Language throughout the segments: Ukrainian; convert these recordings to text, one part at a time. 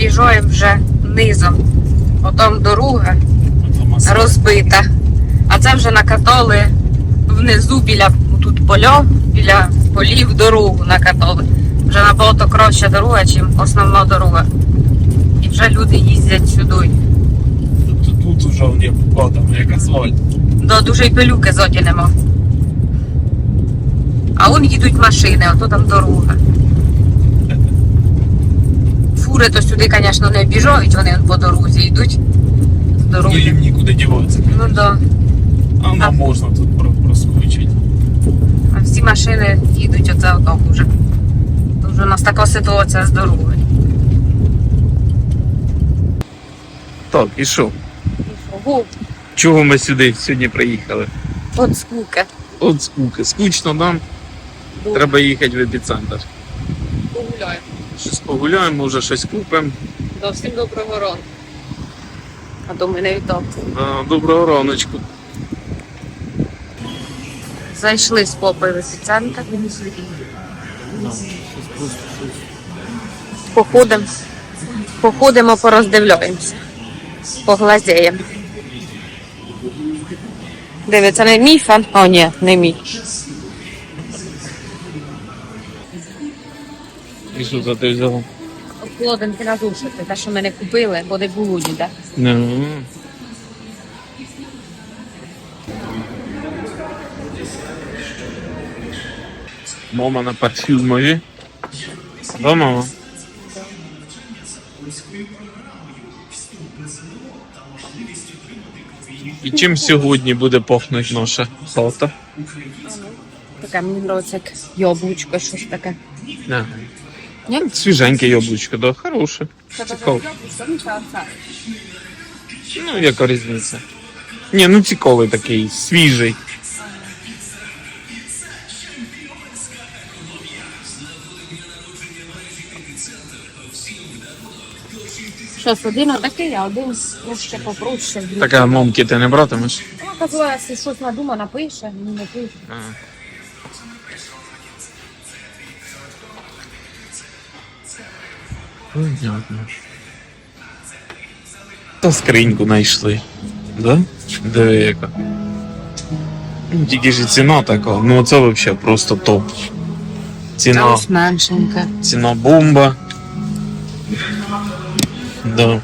об'їжджаємо вже низом. Потім дорога розбита. А це вже накатали внизу біля тут поля, біля полів дорогу накатали. Вже набагато краща дорога, ніж основна дорога. І вже люди їздять сюди. Тут, тут уже не там як асфальт. До дуже й пилюки зоді нема. А вон їдуть машини, ото там дорога. Фури то сюди, звісно, не біжають, вони по дорозі йдуть. Ну їм нікуди діватися. Ну да. А А. нам можна тут про- проскочити. А всі машини їдуть оце отак уже. То вже у нас така ситуація з дорогою. Так, і що? Ого, Чого ми сюди сьогодні приїхали? от скука. От скуки. Скучно нам, треба їхати в епіцентр. Погуляємо. Щось погуляємо, може щось купимо. До всім доброго ранку. А то ми не вітав. Да, Доброго раночку. Зайшли з попи в епіцентр. Походимо. Походимо, пороздивляємося. Поглазіємо. Дивиться, не мій фан? О, ні, не мій. І що за ти взяла? Обкладинки на зушити, те, що ми не купили, бо не було ніде. Ну. Мама на парфюмові. Да, мама? І чим сьогодні буде пахнути наша хата? Таке мені подобається, як яблучко, щось таке. Не. Ні? Свіженьке яблучко, да, хороше. Цікаво. Ну, яка різниця? Ні, ну цікавий такий, свіжий. Щось один такий, а один трошки попроще. Так, а момки ти не братимеш? Вона казала, якщо щось надума, напише, ну не пише. Понятно. Та скриньку знайшли. Да? Диви яка. Ну, Тільки ж і ціна така. Ну це взагалі просто топ. Ціна, меншенька. ціна бомба. Да.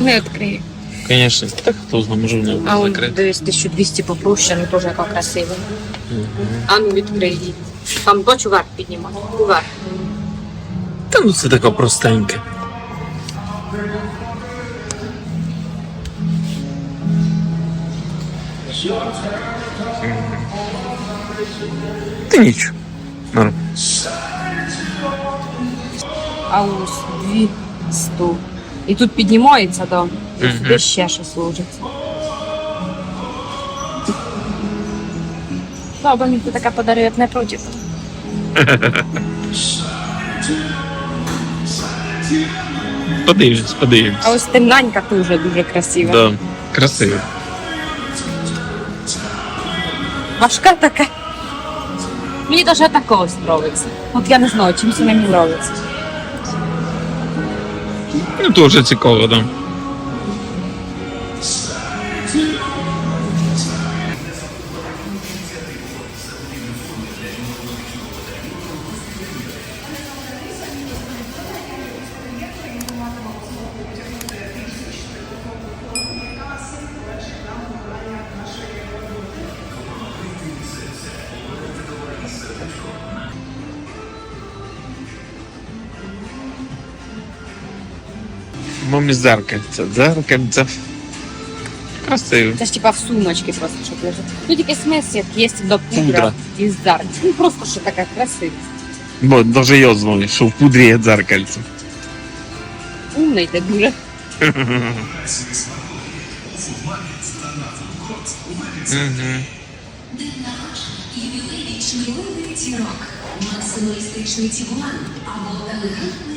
Не відкрию. конечно. Так хто знає, може в нього А он закрити. дивись, 1200 попроще, ну теж яка красива. А ну відкрий її. Там дочь вверх піднімай. Вверх. Та ну це така простенька. Та нічого. Норм. А ось 200. І тут піднімається, да. І Мгм. сюди ще щось ложиться. Да, бо мені таке подарують не проти. Подивимось, подивимось. А ось темненька теж дуже красива. Да. Красиво. Важка така. Мені навіть такого ось. От я не знаю, чим це мені подобається. Ну, дуже цікаво, да. Мамі зеркальце, зеркальце. Красиво. Це ж типа в сумочці просто, щоб лежить. Ну тільки смисл є до пудра Пудра. і зар. Ну просто що така красива. Бо даже я знаю, що в пудрі є дзеркальце. Умний ти дуже. Угу. Максималістичний тігуан або елегантний Ну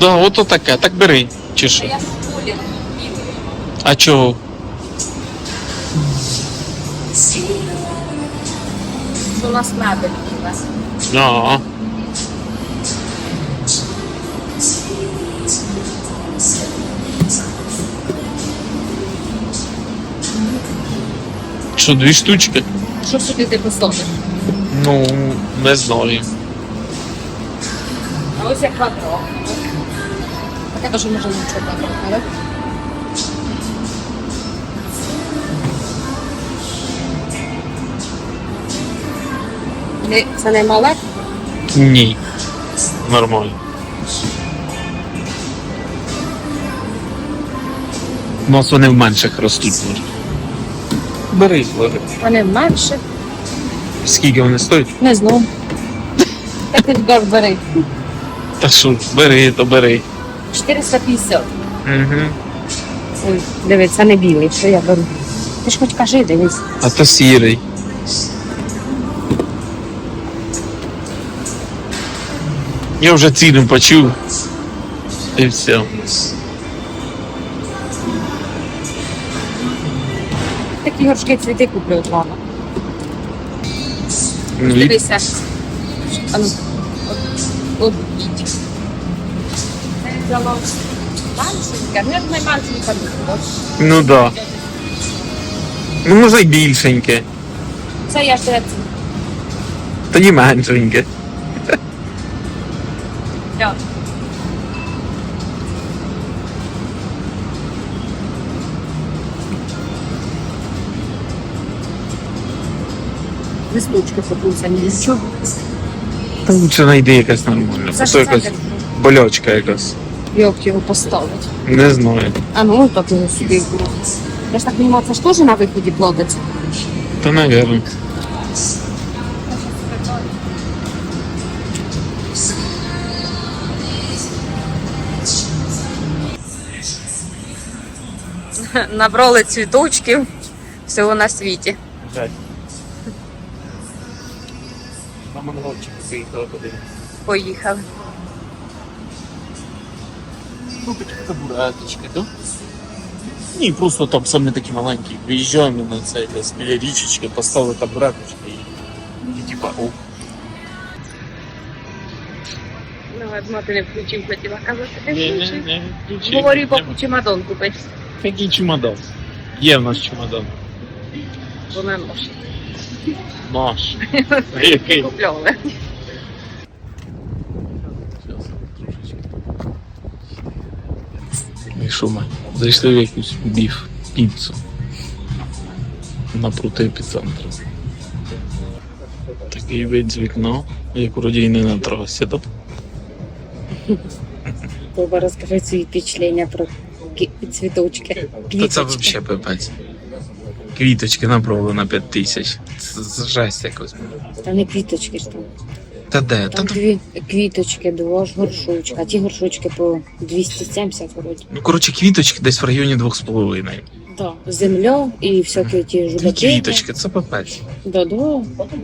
Да, ото таке, так бери. Чи що? Я ж колір А чого? у нас мебель біла. А. Що, дві штучки? Що сюди ти поставиш? Ну, не знаю. А ось як квадрат. Таке теж може нічого квадрат, але? Не- Це не мале? Ні. Нормально. У нас вони в менших ростуть. може. Бери, бери. Вони менше. Скільки вони стоять? Не знаю. Так ти тепер бери. Та що, бери, то бери. 450. Угу. Ой, дивись, це не білий, що я беру. Ти ж хоч кажи, дивись. А то сірий. Я вже ціну почув. І все. Такі горшки цвіти куплю от мама. Ну, і- Дивися. А ну, от, от взяла Манченька, ну як найменшенька буде. ну да. Ну може й більшеньке. Це я ще Тоді меншеньке. це. Листочки покусані, нічого. Та лучше знайди якась нормальна. Це То якась болячка якась. Як його поставити. Не знаю. А ну так його сюди було. Я ж так розумію, це ж теж на виході плодиться. Та навірно. Набрали цвіточків всього на світі. На мангальчик приїхали подивитися. Поїхали. Ну, такі табуреточки, да? Ні, просто там самі такі маленькі. Виїжджаємо на це десь біля річечки, поставили табуреточки і, і типа, о, Ну, одно ти не включив, хотіла казати. ні, ні, ні, ключі. Говорю, Нема. поки чемодан купити. Який чемодан? Є в нас чемодан. Бо не може. Наш. Який? Купляли. Що ми? Зайшли в якусь біф, піцу. Напроти епіцентру. Такий вид з вікна, як вроді і не на трасі, так? Боба, розкажи свої впечатлення про цвіточки. Та це взагалі пипець. Квіточки направили на 5 тисяч. Це, це жесть якось. Та не квіточки ж там. Та де? Та, Там дві квіточки, два ж горшочка. А ті горшочки по 270 вроді. Ну, коротше, квіточки десь в районі 2,5. Да. Земля і всякі ті Дві жудаки. квіточки, це пипець. Да, да.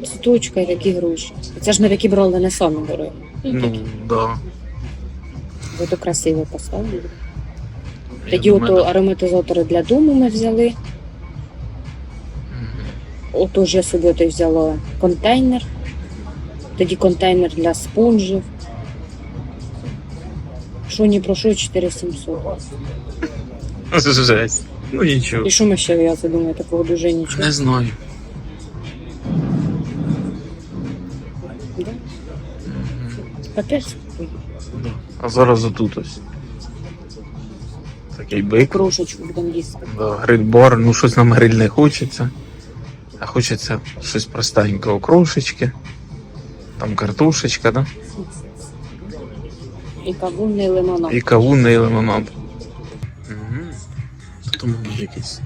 Цвіточка, такі гроші. Це ж ми такі брали не самі дорогі. Ну, да. Бо то красиво поставили. Я Тоді думаю, ото да. ароматизатори для дому ми взяли. Мгм. Отож я собі ото й взяла контейнер. Тоді контейнер для спонжів. Що ні про що 4700. Жесть. Ну нічого. І що ми ще, я думаю, такого дуже нічого. Не знаю. Да? Капець. Да. А зараз отут ось. Такий бик. Крошечку будемо їсти. Да, гриль-бар, ну щось нам гриль не хочеться. А хочеться щось простенького. Крошечки. Там картошечка, да? І кавунний лимонад. І кавунний лимонад. Угу. Тут мабуть якийсь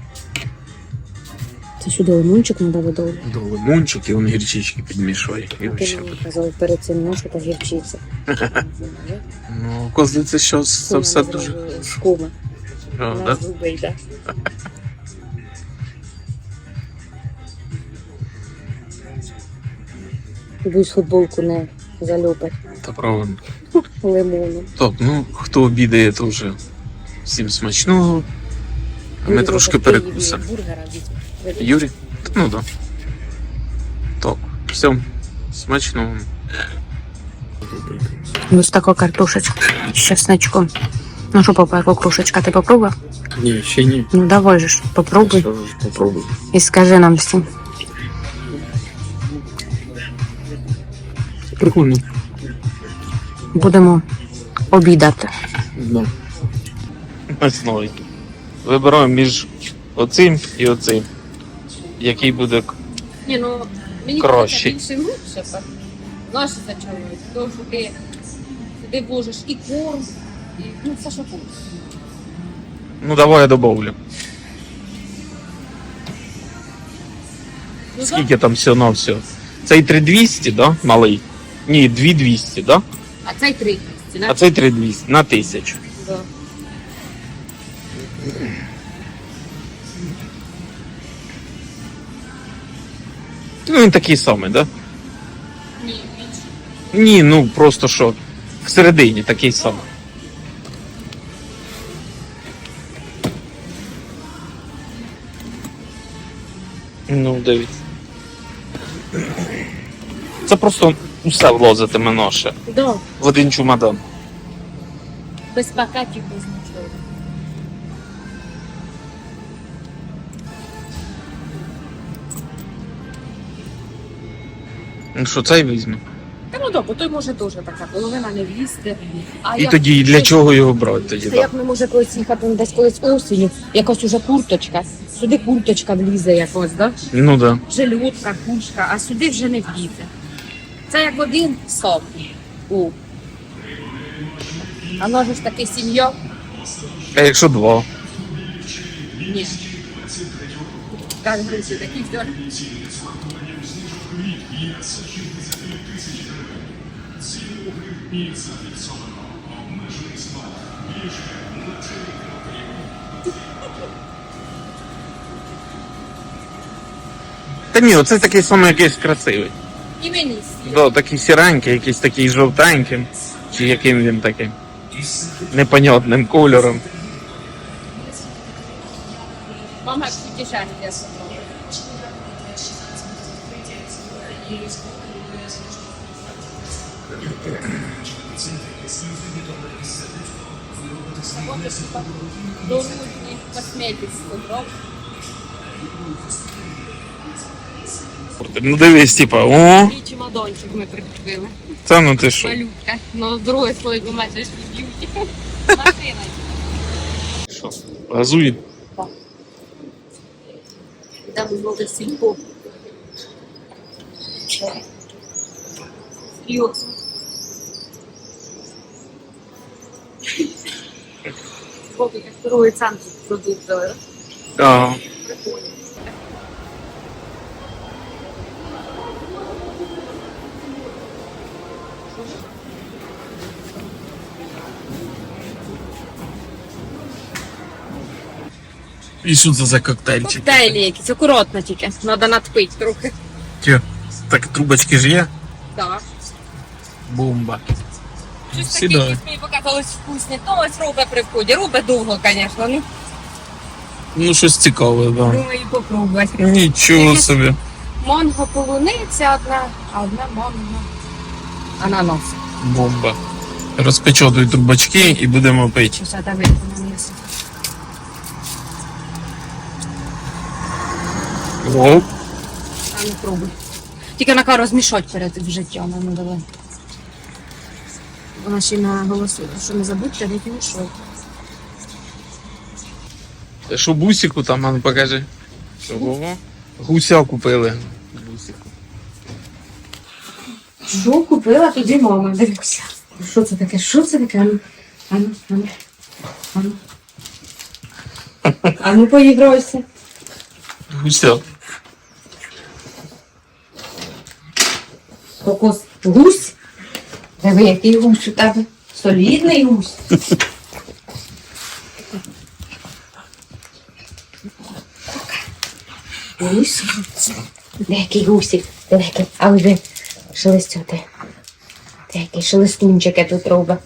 Це сюди лимончик треба видати. до лимончик і він гірчички підмішує. І Ти вообще. мені казав перед цим ну, що та гірчиця. Ну, козли це що це все дуже. На да? зуби йде. Будь футболку не залюпать Та правильно. лимоном. Так, ну хто обідає, то вже всім смачного. А ми трошки перекусимо. Юрій? Та Ну да. Так, все, смачного. Ось така картошечка з чесночком. Ну що, папа, яка кружечка, ти попробував? Ні, ще ні. Ну давай же ж, попробуй Попробуй. і скажи нам всім. Прикольно. Будемо обідати. Да. Основі. Вибираємо між оцим і оцим. Який буде. Ні, ну мені Краще. більше лучше. так. Знаєш, за чого? Тому що ти туди вложиш і корм, і ну все, що хочеш. Ну давай я добавлю. Ну, Скільки там все на все? Цей 3200, да? Малий? Ні, 2200, да? А цей три. А цей 3200 на 1000. Да. Ну він такий самий, да? Ні. Ні, ну просто що. Всередині такий самий. Ну, дивіться. Це просто усе влозитиме наше. Да. В один чумадан. Без пакетів, без нічого. Ну що, цей візьме? Та ну добре, той може теж така половина не влізти. А І як- тоді для чого його брати тоді? Це Да? як ми може колись їхати десь колись осінню, якась уже курточка. Сюди курточка влізе якось, да? Ну да. Жилютка, кушка, а сюди вже не влізе. Це як один сом. У. А може ж таке сім'я? А якщо два? Ні. Так, друзі, такі. Та ні, оце такий самий якийсь красивий. І мені. Да, такий сіренький, якийсь такий жовтенький. Чи яким він таким? Непонятним кольором. Мама тільки щастя. Дорожній косметик сподобав. Ну дивись, типа, о, чемоданчик ми прикупили. та ну ти що? Малютка. Ну, з другої слої метриш б'юті. Машина. Що? Газує? Там знову сільпо. Серйозно. Поки як торговий центр продуктовий. А, і що це за коктейльчик? Коктейлі якісь, акуратно тільки. Треба надпити трохи. Тьо, так трубочки ж є? Так. Бомба. Щось таке, давай. якісь мені показалось вкусні. То ось робить при вході. Робить довго, звісно. Ну, Ну, щось цікаве, да. думаю, попробувати. Нічого собі. Манго полуниця одна, а одна манго. Ананас. Бомба. Розпечатуй трубочки і будемо пити. Я вийду на Оп. А ну пробуй. Тільки на кару розмішати перед вжиттям, а ну давай. Вона ще наголосила, що не забудьте не мішати. Ти що бусику там, а ну покажи. Ого. Гуся купили. Бусику. Що купила тоді мама, дивися. Що це таке? Що це таке? Ану, ану, ану, ану. Ану, поіграйся. Гуся. кокос гусь. Диви, який гусь у тебе? Солідний гусь. Гусь. Деякий гусик, деякий, а вже шелестяти. Деякий шелестунчик я тут роба.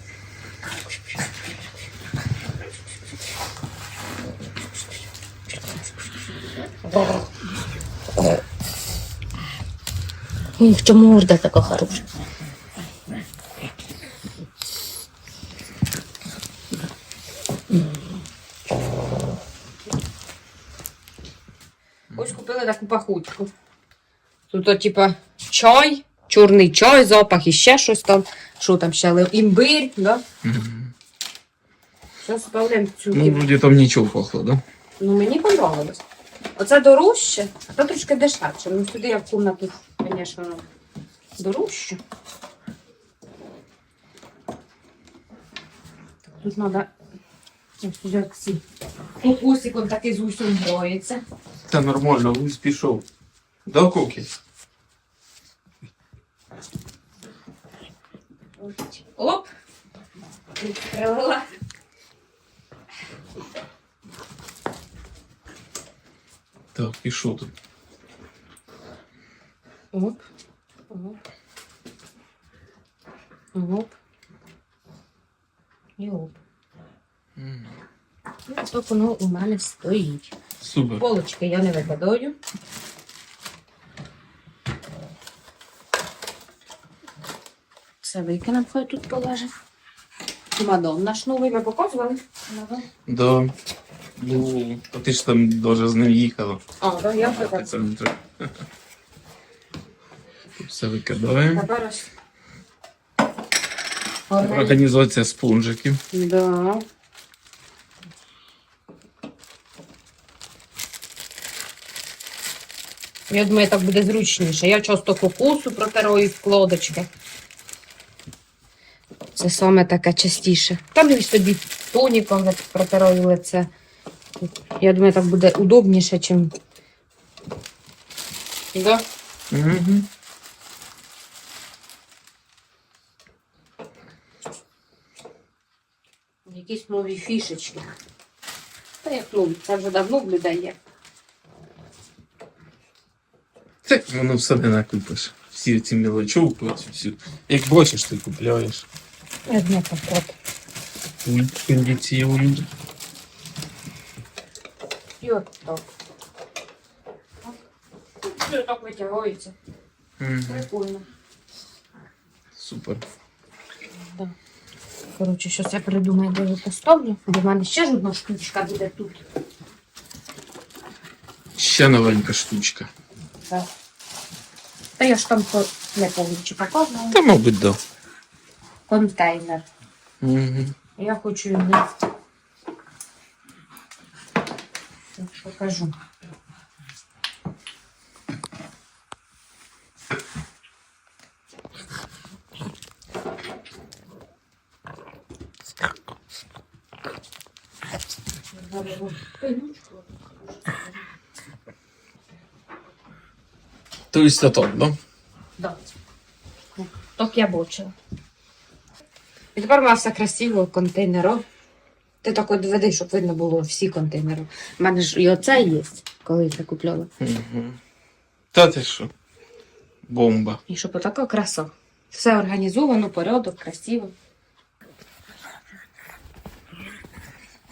Бррр. Ой, що морда така хороша. Ось купили таку пахучку. Тут, типа, чай, чорний чай, запах і ще щось там. Що там ще? Імбирь, да? Зараз спавнемо цю. Ну, вроді там нічого пахло, да? Ну, мені подобалось. Оце дорожче, а то трошки дешевше. Ну, сюди я в кімнату, звісно, дорожче. Тут треба ось як ці. Кукусиком такий з гусем броїться. Та нормально, гусь пішов. Да, Кокі? Оп! Відкрила. Так, пішов тут. Оп. Оп. Оп. І оп. Ну, так воно у мене стоїть. Супер. Полочки я не викладаю. Все викинемо, хай тут полежить. Мадонна ж новий ми показували. Да. Ну, ти ж там дуже з ним їхала. А, да, я Ти викладаю. це не треба. Все викидаємо. Тепер ось. Організація спонжиків. Да. Я думаю, так буде зручніше. Я часто кокосу протираю в кладочки. Це саме таке частіше. Там і собі тоніком протираю лице. Я думаю, так буде удобніше, чим. Да? Угу. Якісь нові фішечки. Та як нові, це вже давно в людей є. Так воно все не накупиш. Всі ці мілочовки, оці всі. Як бачиш, ти купляєш. Я не проти. Пульт кондиціонер. І от так. І отак витягається. Угу. Прикольно. Супер. Да. Коротше, щось я придумаю, де поставлю. Бо в мене ще ж одна штучка буде тут. Ще новенька штучка. Так. Та я ж там по- не повністю показувала. Та, мабуть, да. Контейнер. Угу. Я хочу його. Зараз покажу. Тобто так, да? Да. Так я бачила. І тепер у нас все красиво, контейнеро. Ти так от веди, щоб видно було всі контейнери. У мене ж і оце є, коли я це купляла. Угу. Та ти що? Бомба. І щоб отака краса. Все організовано, порядок, красиво.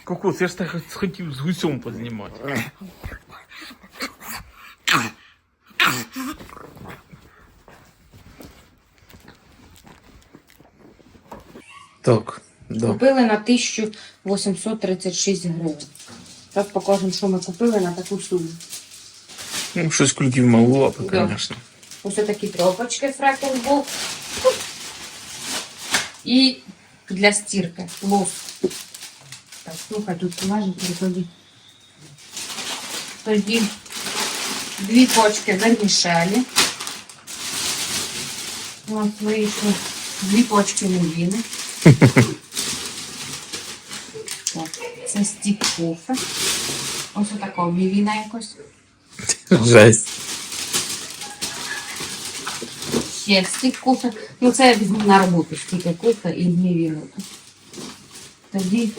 Кокос, я ж так хотів з гусем познімати. Так, да. Купили на 1836 гривень. Зараз покажемо, що ми купили на таку суму. Ну, щось кульків маловато, Да. звісно. Ось такі тряпочки фрекенбол. І для стірки воск. Так, слухай, тут поважить тоді. Тоді дві почки вермішелі. Ось вийшло дві почки мівіни. Так, Це стік кофе. Ось отакого мівіна якось. Жесть. Ще стік кофе. Ну, це я візьму на роботу, стільки кофе і мівіну. Тоді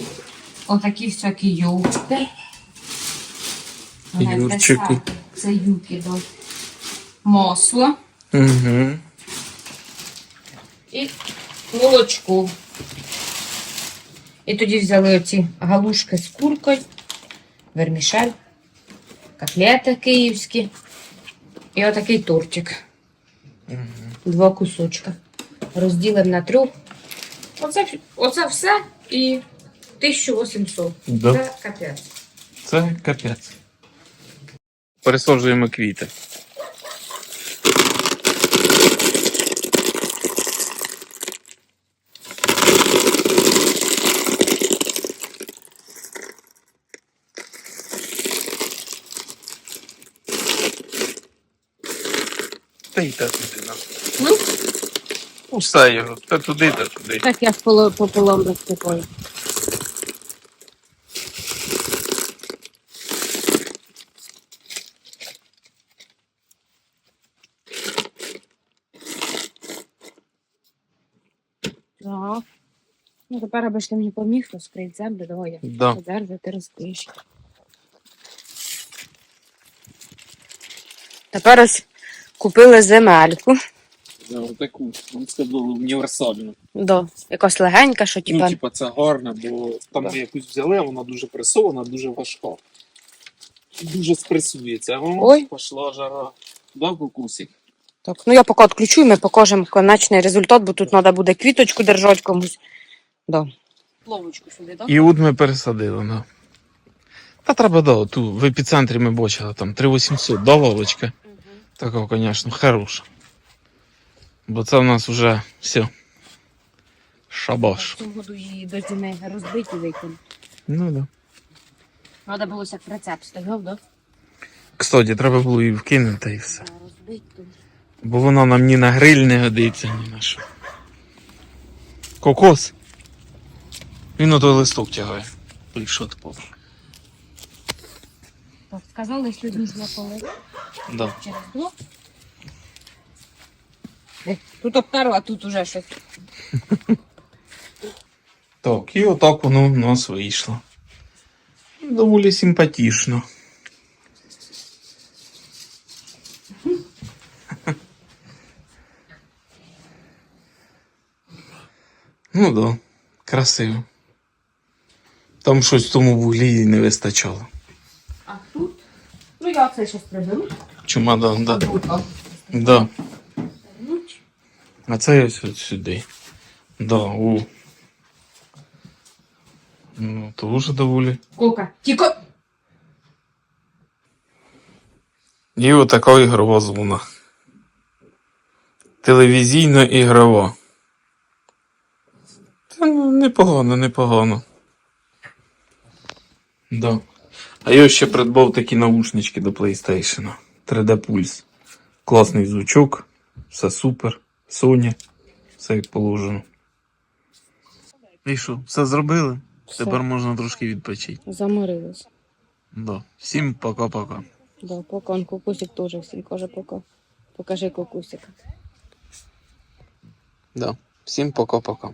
отакі всякі йогурти. Юрчику. Це юки до масло Угу. і молочко. І тоді взяли оці галушки з куркою, вермішель, котлети київські і отакий тортик. Два кусочка. Розділимо на трьох. Оце, оце все і 1800. Да. Це капець. Це капець. Пересаджуємо квіти. Та й та туди. Ну, Усе його, та туди, та туди. так я пополам розкупаю. Так. Ну, тепер, аби ж ти мені поміг, то скрить землю, давай я Да. подержу, ти розкриєш. Тепер ось купили земельку. За таку, ну, це було універсально. Да. Якась легенька, що Ну, типа. типа, це гарно, бо там Да. де якусь взяли, а вона дуже пресована, дуже важка. Дуже спресується, а Ой. пішла жара. Да, кукусик? Так, ну я поки відключу, і ми покажемо конечний результат, бо тут треба буде квіточку держати комусь. Да. Ловочку сюди, так? І от ми пересадили, да. Та треба, да, ту в епіцентрі ми бачили, там 3800, да, лавочка? Така, звісно, хороша. Бо це в нас вже все. Шабаш. В цьому году її дожді не розбиті викинь. Ну да. Треба було як рецепт стояв, да? Кстати, треба було її вкинути і все. Розбити. Бо вона нам ні на гриль не годиться, ні на що. Кокос. Він на той листок тягає. Прийшов типу. Так, сказали, що можна коли Да. через блок. Е, Тут обтерла, а тут уже щось. Так, і отак воно в нас вийшло. Доволі симпатично. Ну да, красиво. Там щось в тому вуглі не вистачало. А тут? Ну я це щось приберу. Чумадан, да. Да. А це ось от сюди. Да, у. Ну, дуже доволі. Кока, тільки... І отака ігрова зона. Телевізійно-ігрова. Та ну, непогано, непогано. Да. А я ще придбав такі наушнички до PlayStation. 3D Pulse. Класний звучок, все супер. Sony, все як положено. І що, все зробили? Все. Тепер можна трошки відпочити. Заморилась. Да. Всім пока-пока. Да, пока он кукусик теж всім каже пока. Покажи кукусика. Да. Всім пока-пока.